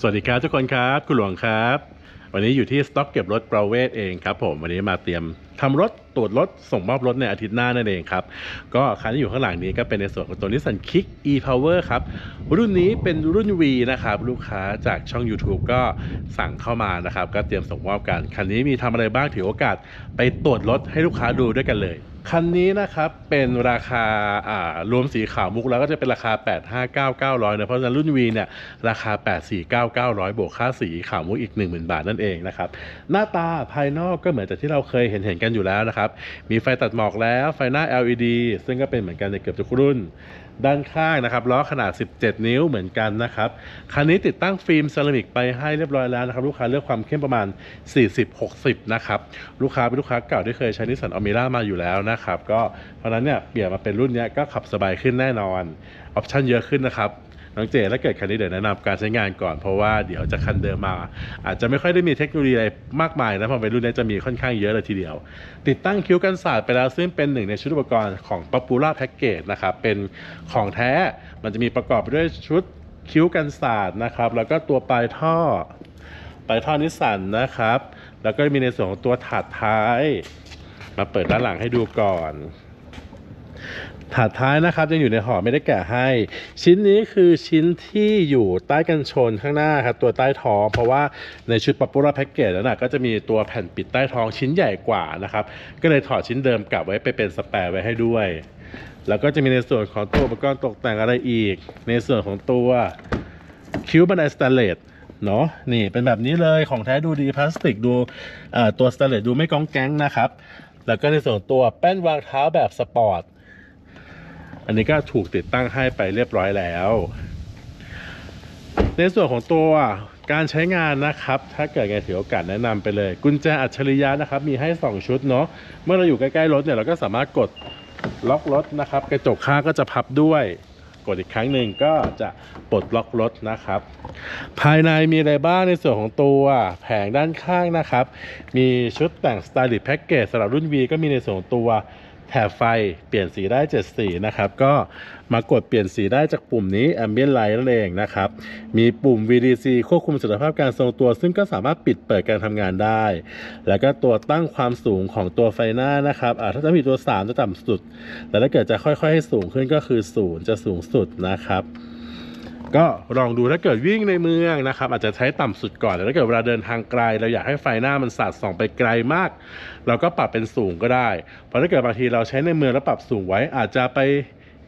สวัสดีครับทุกคนครับ คุณหลวงครับ วันนี้อยู่ที่สต็อกเก็บรถประเวศเองครับผมวันนี้มาเตรียมทำรถตรวจรถส่งมอบรถในอาทิตย์หน้านั่นเองครับ ก็คันที่อยู่ข้างหลังนี้ก็เป็นในส่วนของตัวนิสสันคิก e-power ครับ รุ่นนี้เป็นรุ่น V นะครับ ลูกค้าจากช่อง YouTube ก็สั่งเข้ามานะครับ ก็เตรียมส่งมอบกัน คันนี้มีทำอะไรบ้างถือโอกาสไปตรวจรถให้ลูกค้าดูด้วยกันเลย คันนี้นะครับเป็นราคาอ่ารวมสีขาวมุกแล้วก็จะเป็นราคา 859,900นะเพราะฉะนั้นรุ่น V เนี่ยราคา 849,900 บวกค่าสีขาวมุกอีก 10,000 บาทนั่นเองนะครับหน้าตาภายนอกก็เหมือนจากที่เราเคยเห็นเห็นกันอยู่แล้วนะครับมีไฟตัดหมอกแล้วไฟหน้า LED ซึ่งก็เป็นเหมือนกันในเกือบทุกรุ่น ด้านข้างนะครับล้อขนาด 17 นิ้วเหมือนกันนะครับคันนี้ติดตั้งฟิล์มเซรามิกไปให้เรียบร้อยแล้วนะครับลูกค้าเลือกความเข้มประมาณ 40-60 นะครับลูกค้าเป็นลูกค้าเก่าที่เคยใช้นิสสันอเมร่ามาอยู่แล้วนะครับก็เพราะนั้นเนี่ยเปลี่ยนมาเป็นรุ่นนี้ก็ขับสบายขึ้นแน่นอนออปชั่นเยอะขึ้นนะครับ น้องเจถ้าเกิดคันนี้เดี๋ยวแนะนำการใช้งานก่อนเพราะว่าเดี๋ยวจะคันเดิมมา อาจจะไม่ค่อยได้มีเทคโนโลยีอะไรมากมายนะเพราะเป็นรุ่นนี้จะมีค่อนข้างเยอะเลยทีเดียว ติดตั้งคิ้วกันศาสตร์ไปแล้วซึ่งเป็นหนึ่งในชุดอุปกรณ์ของ Popula Package นะครับเป็นของแท้มันจะมีประกอบไปด้วยชุดคิ้วกันศาสตร์นะครับแล้วก็ตัวปลายท่อปลายท่อนิสสันนะครับ แล้วก็มีในส่วนของตัวถาดท้าย มาเปิดด้านหลังให้ดูก่อน ถาดท้ายนะครับยังอยู่ในห่อไม่ได้แกะให้ ชิ้นนี้คือชิ้นที่อยู่ใต้กันชนข้างหน้าครับตัวใต้ท้อง เพราะว่าในชุดปัปปูราแพ็กเกจแล้วนะก็จะมีตัวแผ่นปิดใต้ท้องชิ้นใหญ่กว่านะครับก็เลยถอดชิ้นเดิมกลับไว้ไปเป็นสแปร์ไว้ให้ด้วย แล้วก็จะมีในส่วนของตัวอุปกรณ์ตกแต่งอะไรอีก ในส่วนของตัวคิ้วบันไดสแตนเลสเนาะนี่เป็นแบบนี้เลยของแท้ดูดีพลาสติกดูตัวสแตนเลสดูไม่ก้องแก๊งนะครับแล้วก็ในส่วนตัวแป้นวางเท้าแบบสปอร์ต อันนี้ก็ถูกติดตั้งให้ไปเรียบร้อยแล้ว ในส่วนของตัวการใช้งานนะครับ ถ้าเกิดไงถือโอกาสแนะนำไปเลย กุญแจอัจฉริยะนะครับ มีให้ 2 ชุดเนาะ เมื่อเราอยู่ใกล้ๆรถเนี่ยเราก็สามารถกดล็อกรถนะครับ กระจกข้างก็จะพับด้วย กดอีกครั้งหนึ่งก็จะปลดล็อกรถนะครับ ภายในมีอะไรบ้างในส่วนของตัวแผงด้านข้างนะครับ มีชุดแต่งสไตลิ s แพ็กเกจสำหรับรุ่น V ก็มีในส่วนของตัว แถบไฟเปลี่ยนสีได้7สีนะครับ ก็มากดเปลี่ยนสีได้จากปุ่มนี้ Ambient Light นั่นเองนะครับ มีปุ่ม VDC ควบคุมสถานภาพการทรงตัว ซึ่งก็สามารถปิดเปิดการทำงานได้ แล้วก็ตัวตั้งความสูงของตัวไฟหน้านะครับถ้าจะมีตัว 3 จะต่ำสุด แต่ถ้าเกิดจะค่อยๆ ให้สูงขึ้นก็คือ 0 จะสูงสุดนะครับ ก็ลองดูถ้าเกิดวิ่งในเมืองนะครับอาจจะใช้ต่ำสุดก่อนแต่ถ้าเกิดเวลาเดินทางไกล เราอยากให้ไฟหน้ามันสาดส่องไปไกลมาก เราก็ปรับเป็นสูงก็ได้ เพราะถ้าเกิดบางทีเราใช้ในเมืองแล้วปรับสูงไว้อาจจะไป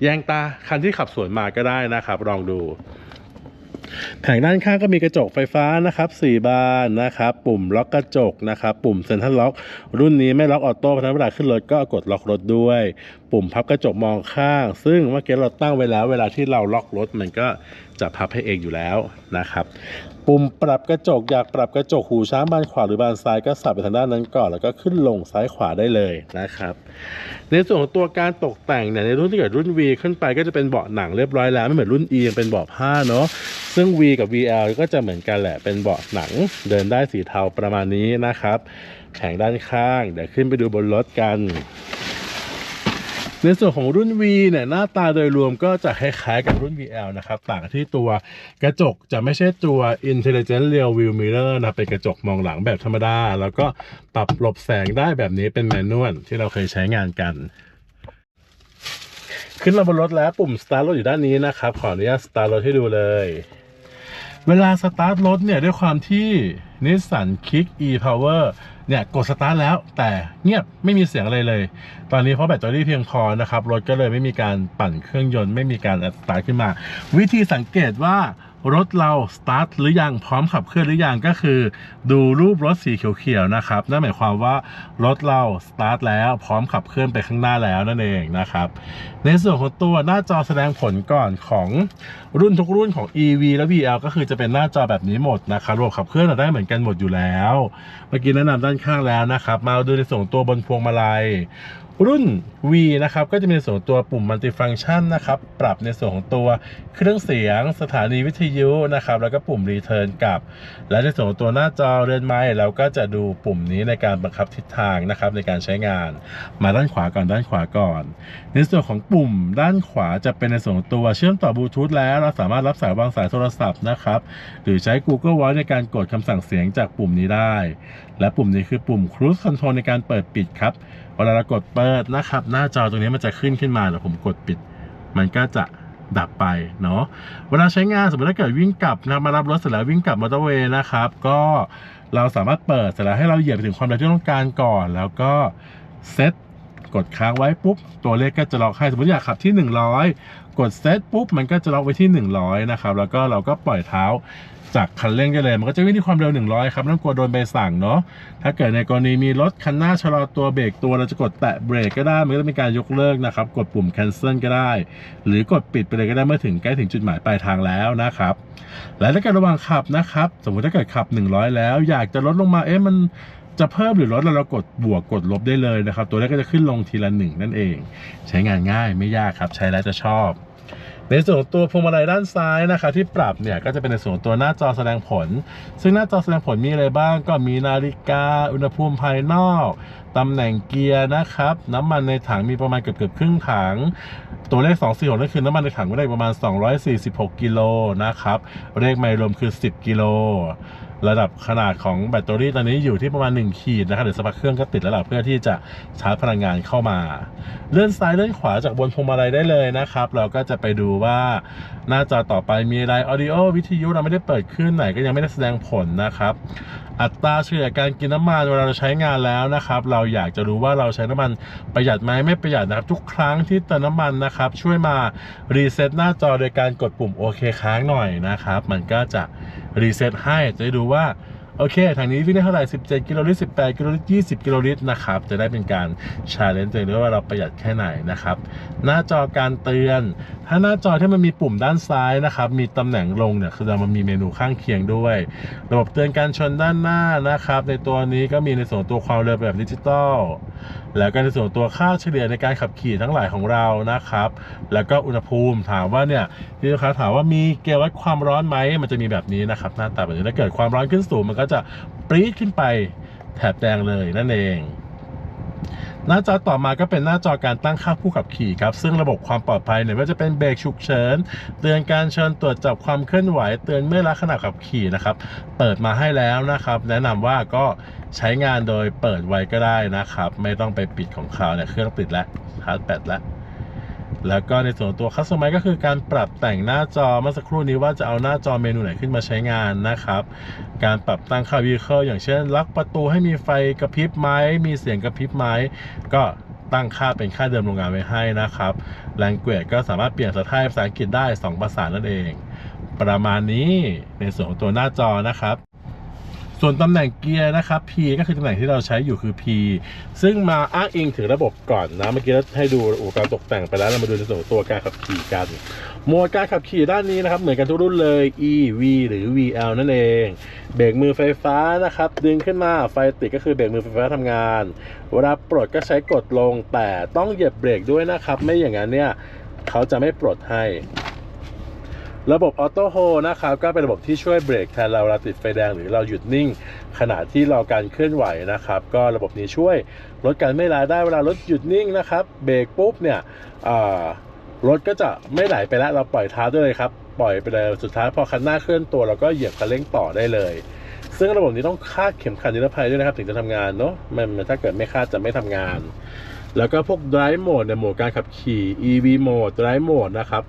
แยงตาคันที่ขับสวนมาก็ได้นะครับ ลองดู แผงด้านข้างก็มีกระจกไฟฟ้านะครับ4บานนะครับปุ่มล็อกกระจกนะครับปุ่มเซ็นทรัลล็อก รุ่นนี้ไม่ล็อกออโต้เพราะฉะนั้นเวลาขึ้นรถก็กดล็อกรถด้วย ปุ่มพับกระจกมองข้าง ซึ่งเมื่อกี้เราตั้งไว้แล้ว เวลาที่เราล็อกรถมันก็จะพับให้เองอยู่แล้วนะครับปุ่มปรับกระจกอยากปรับกระจกหูช้างบานขวาหรือบานซ้ายก็สับไปทางด้านนั้นก่อน แล้วก็ขึ้นลงซ้ายขวาได้เลยนะครับ ในส่วนของตัวการตกแต่งเนี่ยในรุ่นที่เกิดรุ่น V ขึ้นไปก็จะเป็นเบาะหนังเรียบร้อยแล้วไม่เหมือนรุ่น E ยังเป็นเบาะผ้าเนาะ ซึ่ง V กับ VL ก็จะเหมือนกันแหละเป็นเบาะหนัง เดินได้สีเทาประมาณนี้นะครับแผงด้านข้าง เดี๋ยวขึ้นไปดูบนรถกัน ในส่วนของรุ่น V เนี่ยหน้าตาโดยรวมก็จะคล้ายๆกับรุ่น VL นะครับ ต่างที่ตัวกระจกจะไม่ใช่ตัว Intelligent Rear View Mirror นะเป็นกระจกมองหลังแบบธรรมดา แล้วก็ปรับหลบแสงได้แบบนี้เป็นแมนนวลที่เราเคยใช้งานกัน ขึ้นมาบนรถแล้วปุ่มสตาร์ทรถอยู่ด้านนี้นะครับ ขออนุญาตสตาร์ทรถให้ดูเลย เวลาสตาร์ทรถเนี่ยด้วยความที่นิสสัน Kick e-Power เนี่ยกดสตาร์ทแล้วแต่เงียบไม่มีเสียงอะไรเลย ตอนนี้เพราะแบตเตอรี่เพียงพอนะครับ รถก็เลยไม่มีการปั่นเครื่องยนต์ไม่มีการสตาร์ทขึ้นมา วิธีสังเกตว่า รถเราสตาร์ทหรือยังพร้อมขับเคลื่อนหรือยังก็คือ ดูรูปรถสีเขียวๆนะครับนั่นหมายความว่ารถเราสตาร์ทแล้วพร้อมขับเคลื่อนไปข้างหน้าแล้วนั่นเองนะครับ ในส่วนของตัวหน้าจอแสดงผลก่อนของรุ่นทุกรุ่นของ EV และ VL ก็คือจะเป็นหน้าจอแบบนี้หมดนะครับระบบขับเคลื่อนเราได้เหมือนกันหมดอยู่แล้ว เมื่อกี้แนะนำด้านข้างแล้วนะครับ มาดูในส่วนตัวบนพวงมาลัย รุ่น V นะครับก็จะมีในส่วนของตัวปุ่ม multifunction นะครับปรับในส่วนของตัวเครื่องเสียงสถานีวิทยุนะครับแล้วก็ปุ่ม return กลับ และในส่วนของตัวหน้าจอเรือนไม้เราก็จะดูปุ่มนี้ในการบังคับทิศทางนะครับในการใช้งาน มาด้านขวาก่อนด้านขวาก่อน ในส่วนของปุ่มด้านขวาจะเป็นในส่วนของตัวเชื่อมต่อบลูทูธแล้วเราสามารถรับสายวางสายโทรศัพท์นะครับหรือใช้ Google Voice ในการกดคำสั่งเสียงจากปุ่มนี้ได้ และปุ่มนี้คือปุ่ม Cruise Control ในการเปิดปิดครับ วลาเรากดเปิดนะครับ หน้าจอตรงนี้มันจะขึ้นขึ้นมาแล้วผมกดปิด มันก็จะดับไปเนาะเวลาใช้งานสมมติถ้าเกิดวิ่งกลับนะมารับรถเสร็จแล้ววิ่งกลับมอเตอร์เวย์นะครับ ก็เราสามารถเปิดเสร็จแล้วให้เราเหยียบไปถึงความเร็วที่ต้องการก่อน แล้วก็เซตกดค้างไว้ปุ๊บ ตัวเลขก็จะล็อกให้สมมติอยากขับที่ 100 กดเซตปุ๊บมันก็จะล็อกไว้ที่ 100 นะครับ แล้วก็เราก็ปล่อยเท้า จากคันเร่งได้เลย มันก็จะวิ่งที่ความเร็ว 100 ครับไม่ต้องกลัวโดนใบสั่งเนาะ ถ้าเกิดในกรณีมีรถคันหน้าชะลอตัวเบรกตัวเราจะกดแตะเบรกก็ได้ มันก็จะมีการยกเลิกนะครับ กดปุ่ม cancel ก็ได้ หรือกดปิดไปเลยก็ได้เมื่อถึงใกล้ถึงจุดหมายปลายทางแล้วนะครับ และถ้าเกิดระหว่างขับนะครับ สมมติถ้าเกิดขับ 100 แล้ว อยากจะลดลงมา เอ๊ะมันจะเพิ่มหรือลดแล้วเรากดบวกกดลบได้เลยนะครับ ตัวเลขก็จะขึ้นลงทีละหนึ่งนั่นเอง ใช้งานง่ายไม่ยากครับ ใช้แล้วจะชอบ ในส่วนของตัวพวงมาลัยด้านซ้ายนะครับที่ปรับเนี่ยก็จะเป็นในส่วนตัวหน้าจอแสดงผล ซึ่งหน้าจอแสดงผลมีอะไรบ้าง ก็มีนาฬิกา อุณหภูมิภายนอกตำแหน่งเกียร์นะครับ น้ำมันในถังมีประมาณเกือบเกือบครึ่งถัง ตัวเลข 2 4 6นั่นคือน้ำมันในถังก็ได้ประมาณ 246 กิโลนะครับเลขไม่รวมคือ 10 กิโล ระดับขนาดของแบตเตอรี่ตอนนี้อยู่ที่ประมาณ 1 ขีดนะครับเดี๋ยวสักพักเครื่องก็ติดแล้วล่ะเพื่อที่จะชาร์จพลังงานเข้ามา เลื่อนซ้ายเลื่อนขวาจากบนพวงมาลัยได้เลยนะครับ เราก็จะไปดูว่าหน้าจอต่อไปมีอะไร audio วิทยุเราไม่ได้เปิดขึ้นไหนก็ยังไม่ได้แสดงผลนะครับ อัตราเฉลี่ยการกินน้ำมันเวลาเราใช้งานแล้วนะครับ เราอยากจะรู้ว่าเราใช้น้ำมันประหยัดไหมไม่ประหยัดนะครับ ทุกครั้งที่เติมน้ำมันนะครับ ช่วยมารีเซ็ตหน้าจอโดยการกดปุ่มโอเคค้างหน่อยนะครับ มันก็จะรีเซ็ตให้จะได้ดูว่า โอเคทางนี้วิ่งได้เท่าไหร่ 17 กิโลลิตร 18 กิโลลิตร 20 กิโลลิตรนะครับ จะได้เป็นการชาเลนจ์ตัวเองด้วยว่าเราประหยัดแค่ไหนนะครับ หน้าจอการเตือน ถ้าหน้าจอที่มันมีปุ่มด้านซ้ายนะครับ มีตำแหน่งลงเนี่ยคือมันมีเมนูข้างเคียงด้วย ระบบเตือนการชนด้านหน้านะครับ ในตัวนี้ก็มีในส่วนตัวความเร็วแบบดิจิตอล แล้วก็ในส่วนตัวค่าเฉลี่ยในการขับขี่ทั้งหลายของเรานะครับ แล้วก็อุณหภูมิถามว่าเนี่ยที่ลูกค้าถามว่ามีเกลวัดความร้อนไหมมันจะมีแบบนี้นะครับหน้าตาแบบนี้ถ้าเกิดความร้อนขึ้นสูงมันก็จะปรี๊ดขึ้นไปแถบแดงเลยนั่นเอง หน้าจอต่อมาก็เป็นหน้าจอการตั้งค่าผู้ขับขี่ครับ ซึ่งระบบความปลอดภัยเนี่ยว่าจะเป็นเบรกฉุกเฉินเตือนการเชิญตรวจจับความเคลื่อนไหว เตือนเมื่อละขณะขับขี่นะครับ เปิดมาให้แล้วนะครับ แนะนำว่าก็ใช้งานโดยเปิดไว้ก็ได้นะครับ ไม่ต้องไปปิดของเขาเนี่ยเครื่องติดแล้วชาร์จแบตแล้ว แล้วก็ในส่วนตัวคัสตอมไมก็คือการปรับแต่งหน้าจอเมื่อสักครู่นี้ว่าจะเอาหน้าจอเมนูไหนขึ้นมาใช้งานนะครับ การปรับตั้งค่าวีเคิลอย่างเช่น ล็อกประตูให้มีไฟกระพริบไหมมีเสียงกระพริบไหมก็ตั้งค่าเป็นค่าเดิมโรงงานไว้ให้นะครับแลงเกจก็สามารถเปลี่ยนสไตล์ภาษาอังกฤษได้ 2 ภาษานั่นเอง ประมาณนี้ในส่วนของตัวหน้าจอนะครับ ส่วนตำแหน่งเกียร์นะครับ P ก็คือตำแหน่งที่เราใช้อยู่คือ P ซึ่งมาอ้างอิงถึงระบบก่อนนะ เมื่อกี้เราให้ดูอุปกรณ์ตกแต่งไปแล้วเรามาดูในส่วนตัวการขับขี่กันโหมดการขับขี่ด้านนี้นะครับ เหมือนกันทุกรุ่นเลย E V หรือ VL นั่นเองเบรกมือไฟฟ้านะครับ ดึงขึ้นมาไฟติดก็คือเบรกมือไฟฟ้าทำงาน เวลาปลดก็ใช้กดลงแต่ต้องเหยียบเบรกด้วยนะครับ ไม่อย่างนั้นเนี่ยเขาจะไม่ปลดให้ ระบบออโต้โฮนะครับก็เป็นระบบที่ช่วยเบรกแทนเราเวลาติดไฟแดงหรือเราหยุดนิ่ง ขณะที่เราการเคลื่อนไหวนะครับ ก็ระบบนี้ช่วยลดการไม่ไหลได้เวลารถหยุดนิ่งนะครับ เบรกปุ๊บเนี่ยรถก็จะไม่ไหลไปแล้วเราปล่อยเท้าได้เลยครับปล่อยไปเลยสุดท้ายพอคันหน้าเคลื่อนตัวเราก็เหยียบคันเร่งต่อได้เลย ซึ่งระบบนี้ต้องคาดเข็มขัดนิรภัยด้วยนะครับ ถึงจะทำงานเนาะมันมันถ้าเกิดไม่คาดจะไม่ทำงาน แล้วก็พวก drive mode เนี่ยโหมดการขับขี่ EV mode drive mode นะครับ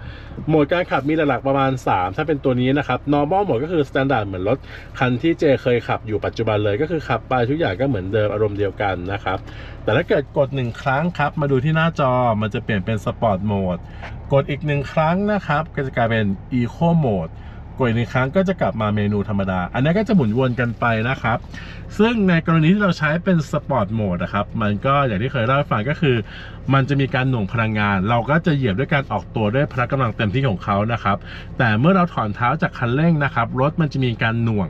โหมดการขับมีหลักๆประมาณ 3 ถ้าเป็นตัวนี้นะครับ normal mode ก็คือ standard เหมือนรถคันที่เจเคยขับอยู่ปัจจุบันเลยก็คือขับไปทุกอย่างก็เหมือนเดิมอารมณ์เดียวกันนะครับ แต่ถ้าเกิดกด 1 ครั้งครับ มาดูที่หน้าจอมันจะเปลี่ยนเป็น sport mode กดอีก 1 ครั้งนะครับ ก็จะกลายเป็น eco mode กกดอีกหนึ่งครั้งก็จะกลับมาเมนูธรรมดา อันนี้ก็จะหมุนวนกันไปนะครับ ซึ่งในกรณีที่เราใช้เป็นสปอร์ตโหมดนะครับ มันก็อย่างที่เคยเล่าให้ฟังก็คือ มันจะมีการหน่วงพลังงาน เราก็จะเหยียบด้วยการออกตัวด้วยพละกำลังเต็มที่ของเขานะครับ แต่เมื่อเราถอนเท้าจากคันเร่งนะครับ รถมันจะมีการหน่วง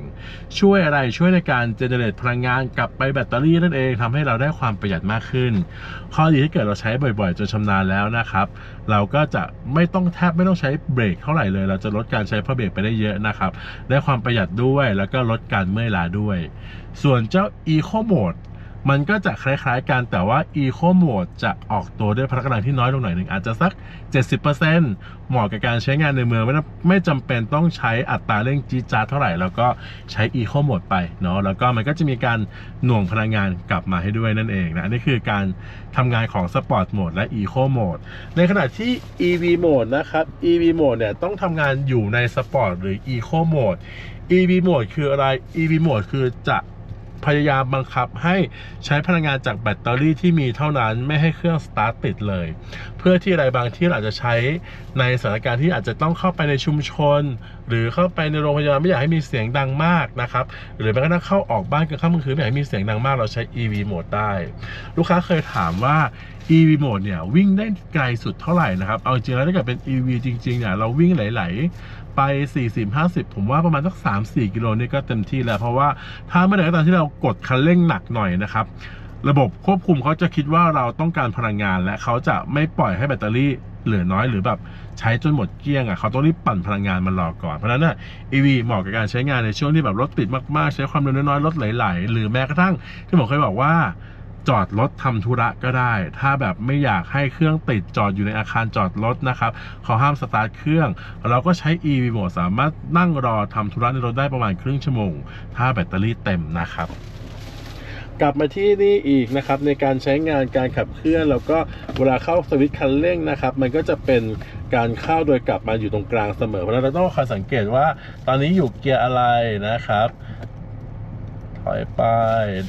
ช่วยอะไรช่วยในการเจเนเรตพลังงานกลับไปแบตเตอรี่นั่นเองทำให้เราได้ความประหยัดมากขึ้น ข้อดีที่เกิดเราใช้บ่อยๆจนชำนาญแล้วนะครับเราก็จะไม่ต้องแทบไม่ต้องใช้เบรกเท่าไหร่เลย เราจะลดการใช้พระเบรกไปได้เยอะนะครับ ได้ความประหยัดด้วยแล้วก็ลดการเมื่อยล้าด้วย ส่วนเจ้า Eco Mode มันก็จะคล้ายๆกันแต่ว่า Eco Mode จะออกตัวด้วยพละกำลังที่น้อยลงหน่อยหนึ่งอาจจะสัก 70%เหมาะกับการใช้งานในเมืองไม่ไม่จำเป็นต้องใช้อัตราเร่งจี๊ดจ๊าเท่าไหร่ แล้วก็ใช้ Eco Mode ไปเนาะแล้วก็มันก็จะมีการหน่วงพลังงานกลับมาให้ด้วยนั่นเองนะอันนี่คือการทำงานของ Sport Mode และ Eco Mode ในขณะที่ EV Mode นะครับ EV Mode เนี่ยต้องทำงานอยู่ใน Sport หรือ Eco Mode EV Mode คืออะไร EV Mode คือจะ พยายามบังคับให้ใช้พลังงานจากแบตเตอรี่ที่มีเท่านั้นไม่ให้เครื่องสตาร์ทติดเลย เพื่อที่อะไรบางที่เราอาจจะใช้ในสถานการณ์ที่อาจจะต้องเข้าไปในชุมชน หรือเข้าไปในโรงพยาบาลไม่อยากให้มีเสียงดังมากนะครับหรือแม้กระทั่งเข้าออกบ้านกลางค่ำกลางคืนไม่อยากให้มีเสียงดังมากเราใช้ EV โหมดได้ ลูกค้าเคยถามว่า EV โหมดเนี่ยวิ่งได้ไกลสุดเท่าไหร่นะครับ เอาจริงแล้วถ้าเกิดเป็น EV จริงๆเนี่ยเราวิ่งไหลๆ ไป 40-50 ผมว่าประมาณสัก 3-4 กิโลนี่ก็เต็มที่แล้ว เพราะว่าถ้าเมื่อไหร่ก็ตามที่เรากดคันเร่งหนักหน่อยนะครับระบบควบคุมเขาจะคิดว่าเราต้องการพลังงาน และเขาจะไม่ปล่อยให้แบตเตอรี่เหลือน้อยหรือแบบใช้จนหมดเกลี้ยงอะเขาต้องรีบปั่นพลังงานมันรอก่อน เพราะฉะนั้นน่ะ EV เหมาะกับการใช้งานในช่วงที่แบบรถติดมากๆ ใช้ความเร็วน้อยๆรถไหลๆหรือแม้กระทั่งที่ผมเคยบอกว่า จอดรถทำธุระก็ได้ ถ้าแบบไม่อยากให้เครื่องติดจอดอยู่ในอาคารจอดรถนะครับเขาห้ามสตาร์ทเครื่อง เราก็ใช้ EV โหมดสามารถนั่งรอทำธุระในรถได้ประมาณครึ่งชั่วโมง ถ้าแบตเตอรี่เต็มนะครับกลับมาที่นี่อีกนะครับในการใช้งานการขับเคลื่อนแล้วก็เวลาเข้าสวิตช์คันเร่งนะครับมันก็จะเป็นการเข้าโดยกลับมาอยู่ตรงกลางเสมอเพราะฉะนั้นเราต้องคอยสังเกตว่า ตอนนี้อยู่เกียร์อะไรนะครับ อยไป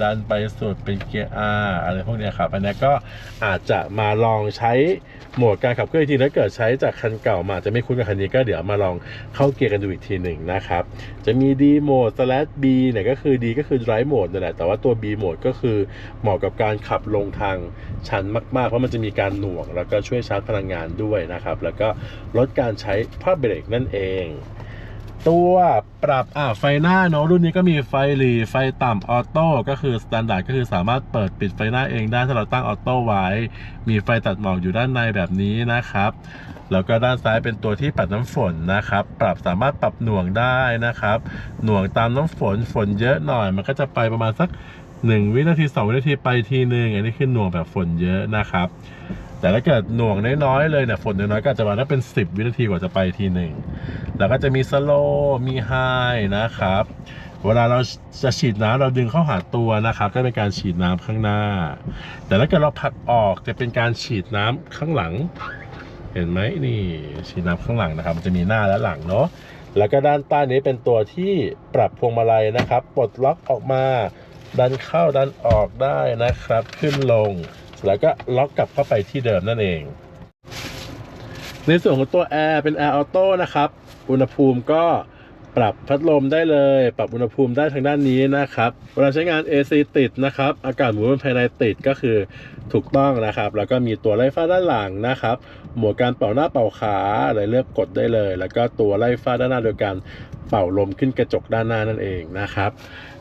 ดันไปสุดเป็นเกียร์ R อะไรพวกนี้ครับอันนี้ก็อาจจะมาลองใช้โหมดการขับเคลื่อนทีถ้าเกิดใช้จากคันเก่ามาจจะไม่คุ้นกับคันนี้ก็เดี๋ยวมาลองเข้าเกียร์กันดูอีกทีหนึ่งนะครับจะมี D โหมด slash B เนี่ยก็คือ D ก็คือ drive mode นั่นแหละแต่ว่าตัว B โหมดก็คือเหมาะกับการขับลงทางชันมากๆ เพราะมันจะมีการหน่วง แล้วก็ช่วยชาร์จพลังงานด้วยนะครับแล้วก็ลดการใช้ผ้าเบรกนั่นเอง ตัวปรับอ่าไฟหน้าเนอะรุ่นนี้ก็มีไฟหลีไฟต่ำออโต้ก็คือสแตนดาร์ดก็คือสามารถเปิดปิดไฟหน้าเองได้ถ้าเราตั้งออโต้ไว้ มีไฟตัดหมอกอยู่ด้านในแบบนี้นะครับ แล้วก็ด้านซ้ายเป็นตัวที่ปัดน้ำฝนนะครับ ปรับสามารถปรับหน่วงได้นะครับ หน่วงตามน้ำฝนฝนเยอะหน่อย มันก็จะไปประมาณสัก 1 วินาที 2 วินาทีไปทีหนึ่งอันนี้คือหน่วงแบบฝนเยอะนะครับ แต่ถ้าเกิดหน่วงน้อยๆเลยเนี่ยฝนน้อยๆก็จะมาได้เป็น 10 วินาทีกว่าจะไปทีหนึ่งแล้วก็จะมีสโลมีไฮนะครับ เวลาเราจะฉีดน้ำเราดึงเข้าหาตัวนะครับ ก็เป็นการฉีดน้ำข้างหน้า แต่ถ้าเกิดเราผลักออกจะเป็นการฉีดน้ำข้างหลัง เห็นไหมนี่ฉีดน้ำข้างหลังนะครับ มันจะมีหน้าและหลังเนาะแล้วก็ด้านใต้นี้เป็นตัวที่ปรับพวงมาลัยนะครับปลดล็อกออกมาดันเข้าดันออกได้นะครับ ขึ้นลง แล้วก็ล็อกกลับเข้าไปที่เดิมนั่นเอง ในส่วนของตัวแอร์เป็นแอร์ออโต้นะครับ อุณหภูมิก็ ปรับพัดลมได้เลย ปรับอุณหภูมิได้ทางด้านนี้นะครับ เวลาใช้งาน AC ติดนะครับ อากาศหมุนภายในติดก็คือถูกต้องนะครับ แล้วก็มีตัวไล่ฟ้าด้านหลังนะครับ หมวดการเป่าหน้าเป่าขาอะไรเลือกกดได้เลย แล้วก็ตัวไล่ฟ้าด้านหน้าโดยการเป่าลมขึ้นกระจกด้านหน้านั่นเองนะครับ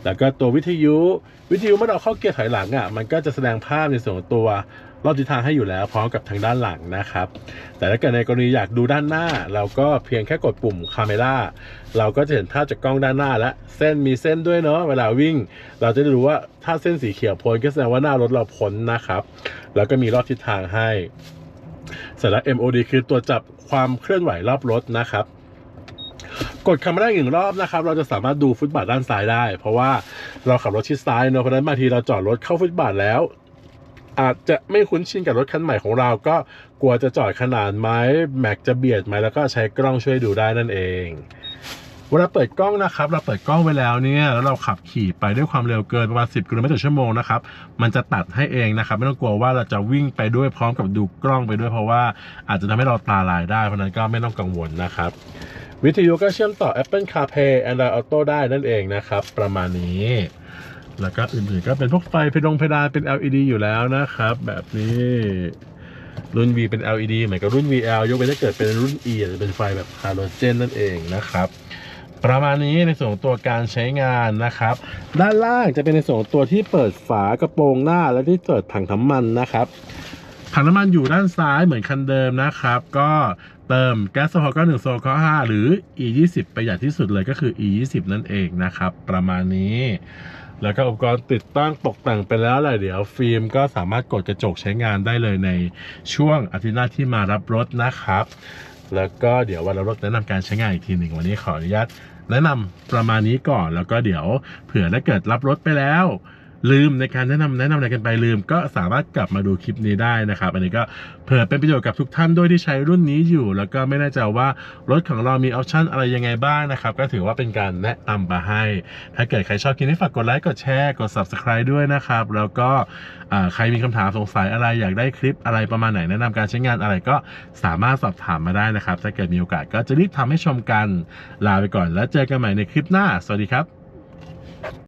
แล้วก็ตัววิทยุ วิทยุเมื่อเราเข้าเกียร์ถอยหลังอะ มันก็จะแสดงภาพในส่วนตัว รอบทิศทางให้อยู่แล้วพร้อมกับทางด้านหลังนะครับ แต่ถ้าเกิดในกรณีอยากดูด้านหน้า เราก็เพียงแค่กดปุ่มคาเมล่าเราก็จะเห็นภาพจากกล้องด้านหน้า และเส้นมีเส้นด้วยเนาะเวลาวิ่ง เราจะได้รู้ว่าถ้าเส้นสีเขียวพ้นก็แสดงว่าหน้ารถเราพ้นนะครับ แล้วก็มีรอบทิศทางให้สร็จแล้ว MOD คือตัวจับความเคลื่อนไหวรอบรถนะครับกดคำแรกหนึ่งรอบนะครับ เราจะสามารถดูฟุตบาทด้านซ้ายได้ เพราะว่าเราขับรถชิดซ้ายเนอะเพราะนั้นบางทีเราจอดรถเข้าฟุตบาทแล้ว อาจจะไม่คุ้นชินกับรถคันใหม่ของเราก็กลัวจะจอดขนานไหมแม็กจะเบียดไหมแล้วก็ใช้กล้องช่วยดูได้นั่นเองเวลาเปิดกล้องนะครับ เราเปิดกล้องไว้แล้วเนี่ยแล้วเราขับขี่ไปด้วยความเร็วเกินประมาณ 10กิโลเมตรต่อชั่วโมงนะครับมันจะตัดให้เองนะครับ ไม่ต้องกลัวว่าเราจะวิ่งไปด้วยพร้อมกับดูกล้องไปด้วยเพราะว่าอาจจะทำให้เราตาลายได้เพราะฉะนั้นก็ไม่ต้องกังวลนะครับ วิทยุก็เชื่อมต่อ Apple CarPlay Android Auto ได้นั่นเองนะครับ ประมาณนี้ แล้วก็อื่นๆก็เป็นพวกไฟเพดงเพดานเป็น LED อยู่แล้วนะครับ แบบนี้รุ่น V เป็น LED เหมือนกับรุ่น VL ยกเว้นถ้าเกิดเป็นรุ่น E จะเป็นไฟแบบฮาโลเจนนั่นเองนะครับ ประมาณนี้ในส่วนตัวการใช้งานนะครับ ด้านล่างจะเป็นในส่วนตัวที่เปิดฝากระโปรงหน้าและที่เปิดถังน้ำมันนะครับถังน้ำมันอยู่ด้านซ้ายเหมือนคันเดิมนะครับ ก็เติมแก๊สโซฮอล์ก้อนหนึ่งโซฮอล์ห้าหรือ E 2 0ประหยัดที่สุดเลยก็คือ E 2 0นั่นเองนะครับ ประมาณนี้ แล้วก็อุปกรณ์ติดตั้งตกแต่งไปแล้วแหละเดี๋ยวฟิล์มก็สามารถกดกระจกใช้งานได้เลยในช่วงอาทิตย์หน้าที่มารับรถนะครับ แล้วก็เดี๋ยววันรับรถแนะนำการใช้งานอีกทีหนึ่งวันนี้ขออนุญาตแนะนำประมาณนี้ก่อนแล้วก็เดี๋ยวเผื่อถ้าเกิดรับรถไปแล้ว ลืมในการแนะนำแนะนำอะไรกันไปลืม ก็สามารถกลับมาดูคลิปนี้ได้นะครับ อันนี้ก็เผื่อเป็นประโยชน์กับทุกท่านด้วยที่ใช้รุ่นนี้อยู่ แล้วก็ไม่แน่ใจว่ารถของเรามีออปชันอะไรยังไงบ้างนะครับ ก็ถือว่าเป็นการแนะนำมาให้ ถ้าเกิดใครชอบคลิปนี้ฝากกดไลค์กดแชร์กด subscribe ด้วยนะครับ แล้วก็ใครมีคำถามสงสัยอะไรอยากได้คลิปอะไรประมาณไหนแนะนำการใช้งานอะไรก็สามารถสอบถามมาได้นะครับ ถ้าเกิดมีโอกาสก็จะรีบทำให้ชมกันลาไปก่อน แล้วเจอกันใหม่ในคลิปหน้า สวัสดีครับ